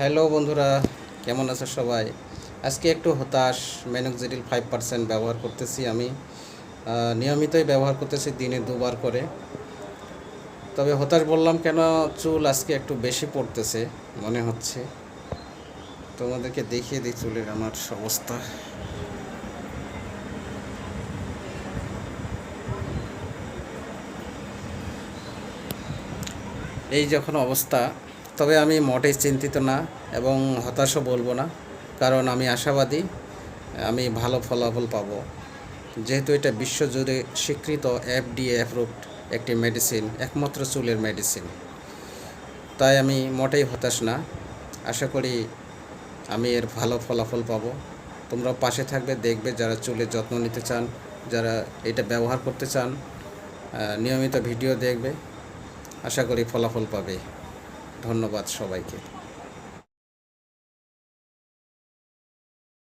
Hello বন্ধুরা, কেমন আছে সবাই? আজকে একটু হতাশ ম্যানোক্সিডিল ফাইভ পার্সেন্ট ব্যবহার করতেছি আমি। নিয়মিতই ব্যবহার করতেছি, দিনে দুবার করে। তবে হতাশ বললাম কেন, চুল আজকে একটু বেশি পড়তেছে, মনে হচ্ছে। তোমাদেরকে দেখিয়ে দিই চুলের আমার অবস্থা। এই যখন অবস্থা তবে আমি মোটেই চিন্তিত না এবং হতাশও বলব না, কারণ আমি আশাবাদী, আমি ভালো ফলাফল পাবো। যেহেতু এটা বিশ্বজুড়ে স্বীকৃত এফডিএ অ্যাপ্রুভড একটি মেডিসিন একমাত্র চুলের মেডিসিন তাই আমি মোটেই হতাশ না। আশা করি আমি এর ভালো ফলাফল পাবো। তোমরা পাশে থাকবে, দেখবে যারা চুলের যত্ন নিতে চান, যারা এটা ব্যবহার করতে চান নিয়মিত ভিডিও দেখবে। আশা করি ফলাফল পাবে। ধন্যবাদ সবাইকে।